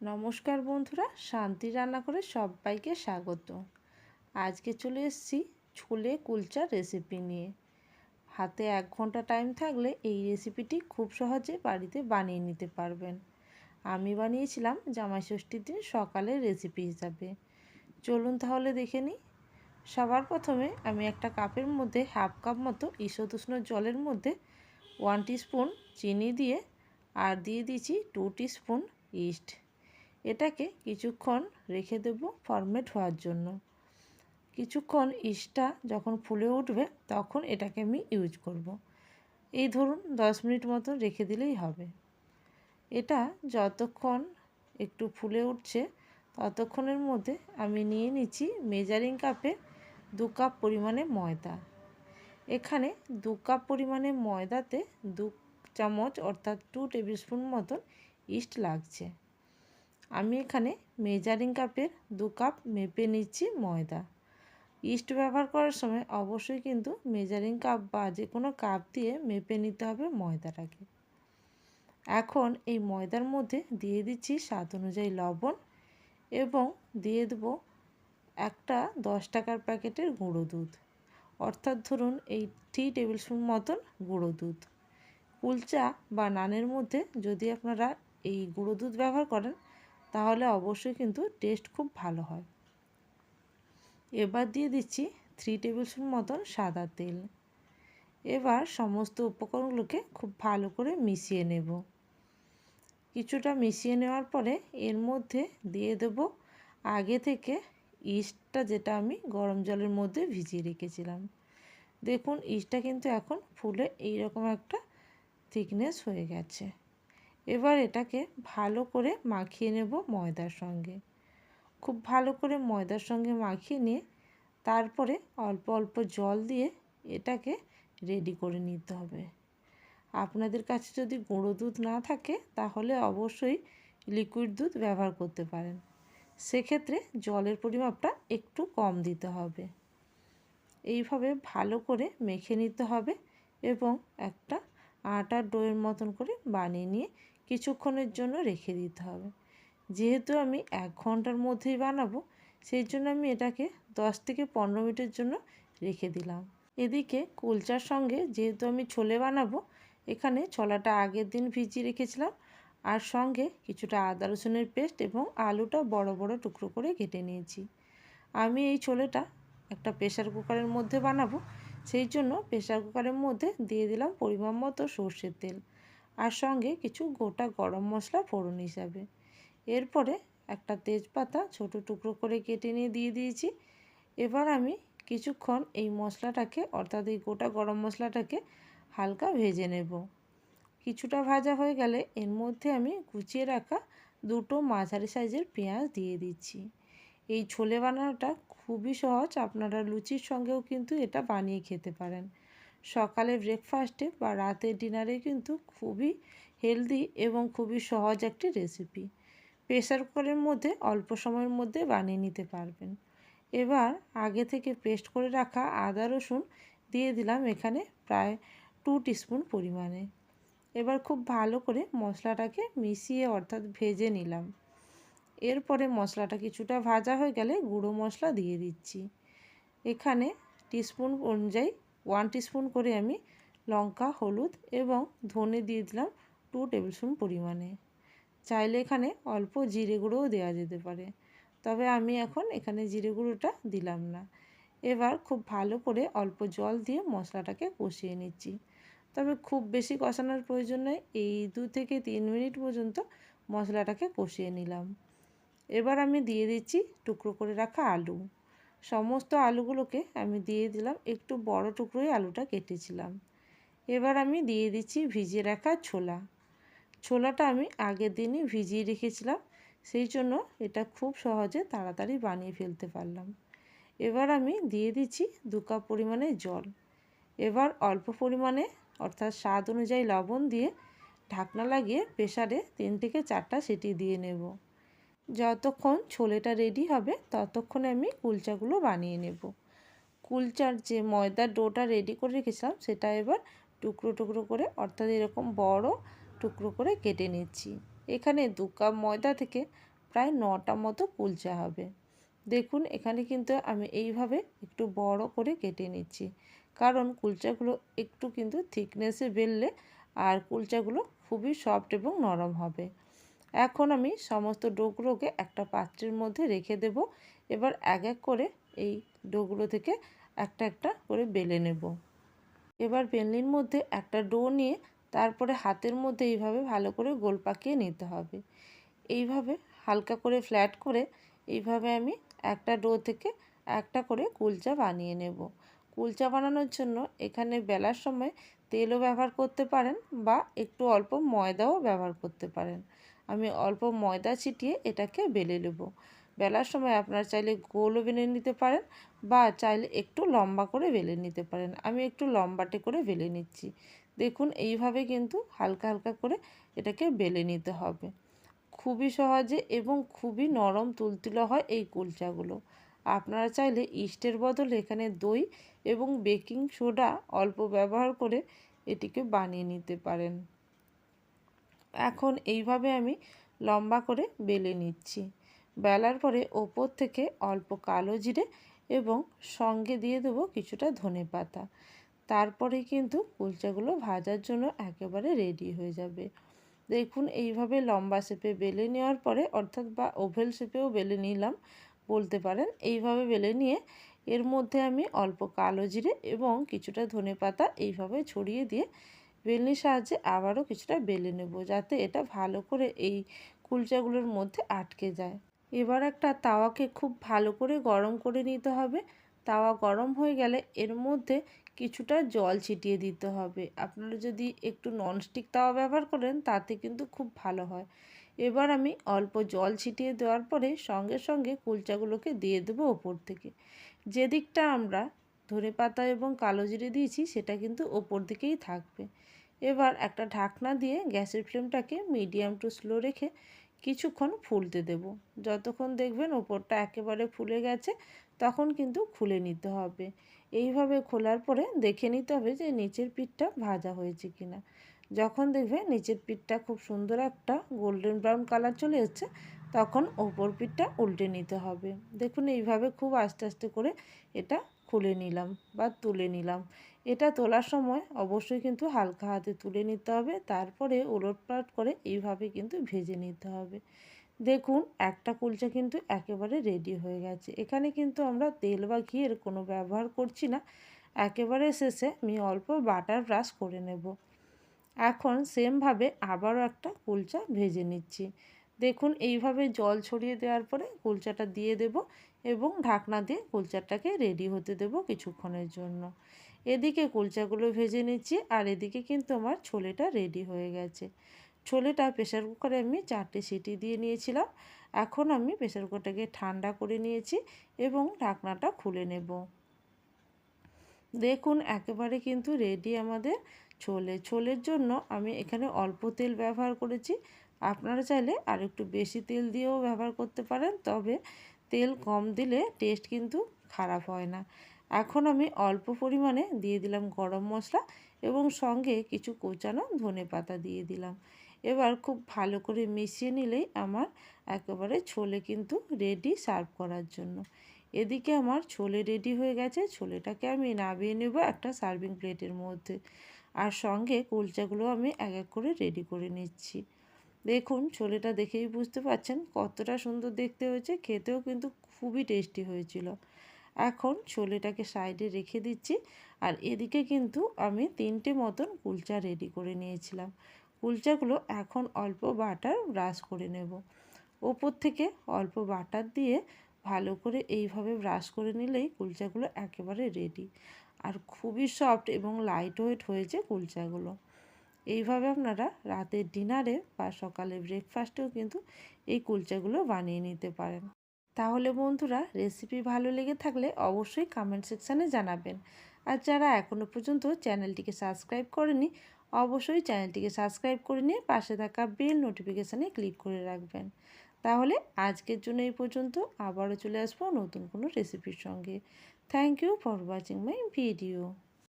নমস্কার বন্ধুরা, শান্তি রান্না করে সবাইকে স্বাগত। আজকে চলে এসেছি ছোলে কুলচার রেসিপি নিয়ে। হাতে এক ঘণ্টা টাইম থাকলে এই রেসিপিটি খুব সহজে বাড়িতে বানিয়ে নিতে পারবেন। আমি বানিয়েছিলাম জামাই ষষ্ঠীর দিন সকালের রেসিপি হিসাবে। চলুন তাহলে দেখে নিই। সবার প্রথমে আমি একটা কাপের মধ্যে হাফ কাপ মতো ঈষদুষ্ণ জলের মধ্যে ওয়ান স্পুন চিনি দিয়ে, আর দিয়ে দিয়েছি টু স্পুন ইস্ট এটাকে কিছুক্ষণ রেখে দেব ফরমেট হওয়ার জন্য। কিছুক্ষণ ইস্টটা যখন ফুলে উঠবে তখন এটাকে আমি ইউজ করব। এই ধরুন দশ মিনিট মতো রেখে দিলেই হবে। এটা যতক্ষণ একটু ফুলে উঠছে ততক্ষণের মধ্যে আমি নিয়ে নিচ্ছি মেজারিং কাপে দু কাপ পরিমাণে ময়দা। এখানে দু কাপ পরিমাণে ময়দাতে দু চামচ অর্থাৎ টু টেবিল স্পুন মতন ইস্ট লাগছে। আমি এখানে মেজারিং কাপের দু কাপ মেপে নিচ্ছি ময়দা। ইস্ট ব্যবহার করার সময় অবশ্যই কিন্তু মেজারিং কাপ বা যে কোনো কাপ দিয়ে মেপে নিতে হবে ময়দাটাকে। এখন এই ময়দার মধ্যে দিয়ে দিচ্ছি স্বাদ অনুযায়ী লবণ এবং দিয়ে দেব একটা দশ টাকার প্যাকেটের গুঁড়ো দুধ। অর্থাৎ ধরুন এই থ্রি টেবিল স্পুন মতন গুঁড়ো দুধ। কুলচা বা নানের মধ্যে যদি আপনারা এই গুঁড়ো দুধ ব্যবহার করেন তাহলে অবশ্যই কিন্তু টেস্ট খুব ভালো হয়। এবার দিয়ে দিচ্ছি থ্রি টেবিল স্পুন মতন সাদা তেল। এবার সমস্ত উপকরণগুলোকে খুব ভালো করে মিশিয়ে নেব। কিছুটা মিশিয়ে নেওয়ার পরে এর মধ্যে দিয়ে দেব আগে থেকে ইস্টটা যেটা আমি গরম জলের মধ্যে ভিজিয়ে রেখেছিলাম। দেখুন, ইস্টটা কিন্তু এখন ফুলে এইরকম একটা থিকনেস হয়ে গেছে। এবার এটাকে ভালো করে মাখিয়ে নেব ময়দার সঙ্গে। খুব ভালো করে ময়দার সঙ্গে মাখিয়ে নিয়ে তারপরে অল্প অল্প জল দিয়ে এটাকে রেডি করে নিতে হবে। আপনাদের কাছে যদি গুঁড়ো দুধ না থাকে, তাহলে অবশ্যই লিকুইড দুধ ব্যবহার করতে পারেন। সেক্ষেত্রে জলের পরিমাপটা একটু কম দিতে হবে। এইভাবে ভালো করে মেখে নিতে হবে এবং একটা আটার ডোয়ের মতন করে বানিয়ে নিয়ে কিছুক্ষণের জন্য রেখে দিতে হবে। যেহেতু আমি এক ঘণ্টার মধ্যেই বানাবো, সেই জন্য আমি এটাকে দশ থেকে পনেরো মিনিটের জন্য রেখে দিলাম। এদিকে কুলচার সঙ্গে যেহেতু আমি ছোলে বানাবো, এখানে ছোলাটা আগের দিন ভিজিয়ে রেখেছিলাম, আর সঙ্গে কিছুটা আদা রসুনের পেস্ট এবং আলুটা বড় বড় টুকরো করে কেটে নিয়েছি। আমি এই ছোলেটা একটা প্রেশার কুকারের মধ্যে বানাবো, সেই জন্য প্রেশার কুকারের মধ্যে দিয়ে দিলাম পরিমাণ মতো সর্ষের তেল। আর সঙ্গে কিছু গোটা গরম মশলা ফোড়ন হিসাবে। এরপরে একটা তেজপাতা ছোট টুকরো করে কেটে নিয়ে দিয়ে দিয়েছি। এবার আমি কিছুক্ষণ এই মশলাটাকে, অর্থাৎ এই গোটা গরম মশলাটাকে হালকা ভেজে নেব। কিছুটা ভাজা হয়ে গেলে এর মধ্যে আমি কুচিয়ে রাখা দুটো মাঝারি সাইজের পেঁয়াজ দিয়ে দিচ্ছি। এই ছোলে বানানোটা খুবই সহজ, আপনারা লুচির সঙ্গেও কিন্তু এটা বানিয়ে খেতে পারেন। সকালে ব্রেকফাস্টে বা রাতের ডিনারে কিন্তু খুবই হেলদি এবং খুবই সহজ একটি রেসিপি প্রেসার কুকারের মধ্যে অল্প সময়ের মধ্যে বানিয়ে নিতে পারবেন। এবার আগে থেকে পেস্ট করে রাখা আদা, রসুন দিয়ে দিলাম এখানে প্রায় টু টিস্পুন পরিমাণে। এবার খুব ভালো করে মশলাটাকে মিশিয়ে অর্থাৎ ভেজে নিলাম। এরপরে মশলাটা কিছুটা ভাজা হয়ে গেলে গুঁড়ো মশলা দিয়ে দিচ্ছি। এখানে টিস্পুন অনুযায়ী ওয়ান টিস্পুন করে আমি লঙ্কা, হলুদ এবং ধনে দিয়ে দিলাম টু টেবিল স্পুন পরিমাণে। চাইলে এখানে অল্প জিরে গুঁড়োও দেওয়া যেতে পারে। তবে আমি এখন এখানে জিরে গুঁড়োটা দিলাম না। এবার খুব ভালো করে অল্প জল দিয়ে মশলাটাকে কষিয়ে নিচ্ছি। তবে খুব বেশি কষানোর প্রয়োজন নেই, এই দু থেকে তিন মিনিট পর্যন্ত মশলাটাকে কষিয়ে নিলাম। এবার আমি দিয়ে দিচ্ছি টুকরো করে রাখা আলু। সমস্ত আলুগুলোকে আমি দিয়ে দিলাম। একটু বড় টুকরোই আলুটা কেটেছিলাম। এবার আমি দিয়ে দিচ্ছি ভিজিয়ে রাখা ছোলা। ছোলাটা আমি আগের দিনই ভিজিয়ে রেখেছিলাম। সেই জন্য এটা খুব সহজে তাড়াতাড়ি বানিয়ে ফেলতে পারলাম। এবার আমি দিয়ে দিচ্ছি দু কাপ পরিমাণে জল। এবার অল্প পরিমাণে, অর্থাৎ স্বাদ অনুযায়ী লবণ দিয়ে ঢাকনা লাগিয়ে প্রেশারে তিন থেকে চারটা সিটি দিয়ে নেব। যতক্ষণ ছোলেটা রেডি হবে, ততক্ষণে আমি কুলচাগুলো বানিয়ে নেব। কুলচার যে ময়দার ডোটা রেডি করে রেখেছিলাম, সেটা এবার টুকরো টুকরো করে, অর্থাৎ এরকম বড় টুকরো করে কেটে নিচ্ছি। এখানে দু কাপ ময়দা থেকে প্রায় নটা মতো কুলচা হবে। দেখুন, এখানে কিন্তু আমি এইভাবে একটু বড় করে কেটে নিচ্ছি। কারণ কুলচাগুলো একটু কিন্তু থিকনেসে বেললে আর কুলচাগুলো খুবই সফট এবং নরম হবে। এখন আমি সমস্ত ডোগুলোকে একটা পাত্রের মধ্যে রেখে দেব। এবার এক এক করে এই ডোগুলো থেকে একটা একটা করে বেলে নেব। এবার বেলনির মধ্যে একটা ডো নিয়ে তারপরে হাতের মধ্যে এইভাবে ভালো করে গোল পাকিয়ে নিতে হবে। এইভাবে হালকা করে ফ্ল্যাট করে এইভাবে আমি একটা ডো থেকে একটা করে কুলচা বানিয়ে নেব। কুলচা বানানোর জন্য এখানে বেলার সময় তেলও ব্যবহার করতে পারেন বা একটু অল্প ময়দাও ব্যবহার করতে পারেন। আমি অল্প ময়দা ছিটিয়ে এটাকে বেলে নেব। বেলার সময় আপনারা চাইলে গোলও বেলে নিতে পারেন বা চাইলে একটু লম্বা করে বেলে নিতে পারেন। আমি একটু লম্বাটে করে বেলে নিচ্ছি। দেখুন, এইভাবে কিন্তু হালকা হালকা করে এটাকে বেলে নিতে হবে। খুবই সহজে এবং খুবই নরম তুলতুলো হয় এই কুলচাগুলো। আপনারা চাইলে ইস্টের বদলে এখানে দই এবং বেকিং সোডা অল্প ব্যবহার করে এটিকে বানিয়ে নিতে পারেন। এখন এইভাবে আমি লম্বা করে বেলে নিচ্ছি। বেলার পরে ওপর থেকে অল্প কালো জিরে এবং সঙ্গে দিয়ে দেবো কিছুটা ধনে পাতা। তারপরে কিন্তু কুলচাগুলো ভাজার জন্য একেবারে রেডি হয়ে যাবে। দেখুন, এইভাবে লম্বা শেপে বেলে নেওয়ার পরে, অর্থাৎ বা ওভেল শেপেও বেলে নিলাম, বলতে পারেন। এইভাবে বেলে নিয়ে এর মধ্যে আমি অল্প কালো জিরে এবং কিছুটা ধনে পাতা এইভাবে ছড়িয়ে দিয়ে বেলনির সাহায্যে আবারও কিছুটা বেলে নেব যাতে এটা ভালো করে এই কুলচাগুলোর মধ্যে আটকে যায়। এবার একটা তাওয়াকে খুব ভালো করে গরম করে নিতে হবে। তাওয়া গরম হয়ে গেলে এর মধ্যে কিছুটা জল ছিটিয়ে দিতে হবে। আপনারা যদি একটু ননস্টিক তাওয়া ব্যবহার করেন, তাতে কিন্তু খুব ভালো হয়। এবার আমি অল্প জল ছিটিয়ে দেওয়ার পরে সঙ্গে সঙ্গে কুলচাগুলোকে দিয়ে দেবো ওপর থেকে। যে দিকটা আমরা ধনে পাতা এবং কালো জিরে দিয়েছি, সেটা কিন্তু ওপর দিকেই থাকবে। এবার একটা ঢাকনা দিয়ে গ্যাসের ফ্লেমটাকে মিডিয়াম টু স্লো রেখে কিছুক্ষণ ফুলতে দেব। যতক্ষণ দেখবেন ওপরটা একেবারে ফুলে গেছে, তখন কিন্তু খুলে নিতে হবে। এইভাবে খোলার পরে দেখে নিতে হবে যে নিচের পিঠটা ভাজা হয়েছে কিনা। যখন দেখবে নিচের পিঠটা খুব সুন্দর একটা গোল্ডেন ব্রাউন কালার চলে এসছে, তখন ওপর পিঠটা উল্টে নিতে হবে। দেখুন এইভাবে খুব আস্তে আস্তে করে এটা খুলে নিলাম বা তুলে নিলাম। এটা তোলার সময় অবশ্যই কিন্তু হালকা হাতে তুলে নিতে হবে, তারপরে উলটপালট করে এইভাবে কিন্তু ভেজে নিতে হবে। দেখুন, একটা কুলচা কিন্তু একেবারে রেডি হয়ে গেছে। এখানে কিন্তু আমরা তেল বা ঘিয়ের কোনো ব্যবহার করছি না। একেবারে শেষে আমি অল্প বাটার ব্রাশ করে নেব। এখন সেমভাবে আবারও একটা কুলচা ভেজে নিচ্ছি। দেখুন, এইভাবে জল ছড়িয়ে দেওয়ার পরে কুলচাটা দিয়ে দেব এবং ঢাকনা দিয়ে কুলচাটাকে রেডি হতে দেব কিছুক্ষণের জন্য। এদিকে কুলচাগুলো ভেজে নিচ্ছি আর এদিকে কিন্তু আমার ছোলেটা রেডি হয়ে গেছে। ছোলেটা প্রেশার কুকারে আমি চারটে সিটি দিয়ে নিয়েছিলাম। এখন আমি প্রেশার কুকারটাকে ঠান্ডা করে নিয়েছি এবং ঢাকনাটা খুলে নেব। দেখুন, একেবারে কিন্তু রেডি আমাদের ছোলে। ছোলের জন্য আমি এখানে অল্প তেল ব্যবহার করেছি। আপনারা চাইলে আর একটু বেশি তেল দিয়েও ব্যবহার করতে পারেন, তবে তেল কম দিলে টেস্ট কিন্তু খারাপ হয় না। এখন আমি অল্প পরিমাণে দিয়ে দিলাম গরম মশলা এবং সঙ্গে কিছু কোচানো ধনে পাতা দিয়ে দিলাম। এবার খুব ভালো করে মিশিয়ে নিলেই আমার একেবারে ছোলে কিন্তু রেডি সার্ভ করার জন্য। এদিকে আমার ছোলে রেডি হয়ে গেছে, ছোলেটাকে আমি নামিয়ে নেব একটা সার্ভিং প্লেটের মধ্যে। আর সঙ্গে কুলচাগুলো আমি এক এক করে রেডি করে নিচ্ছি। দেখুন, ছোলেটা দেখেই বুঝতে পারছেন কতটা সুন্দর দেখতে হয়েছে, খেতেও কিন্তু খুবই টেস্টি হয়েছিল। এখন ছোলেটাকে সাইডে রেখে দিচ্ছি আর এদিকে কিন্তু আমি তিনটে মতন কুলচা রেডি করে নিয়েছিলাম। কুলচাগুলো এখন অল্প বাটার ব্রাশ করে নেব। ওপর থেকে অল্প বাটার দিয়ে ভালো করে এইভাবে ব্রাশ করে নিলেই কুলচাগুলো একেবারে রেডি আর খুবই সফট এবং লাইট ওয়েট হয়েছে কুলচাগুলো। এইভাবে আপনারা রাতের ডিনারে বা সকালে ব্রেকফাস্টেও কিন্তু এই কুলচাগুলো বানিয়ে নিতে পারেন। তাহলে বন্ধুরা রেসিপি ভালো লেগে থাকলে অবশ্যই কমেন্ট সেকশানে জানাবেন। আর যারা এখনও পর্যন্ত চ্যানেলটিকে সাবস্ক্রাইব করেনি, অবশ্যই চ্যানেলটিকে সাবস্ক্রাইব করে নিয়ে পাশে থাকা বেল নোটিফিকেশানে ক্লিক করে রাখবেন। তাহলে আজকের জন্য এই পর্যন্ত, আবারও চলে আসব নতুন কোনো রেসিপির সঙ্গে। Thank you for watching my video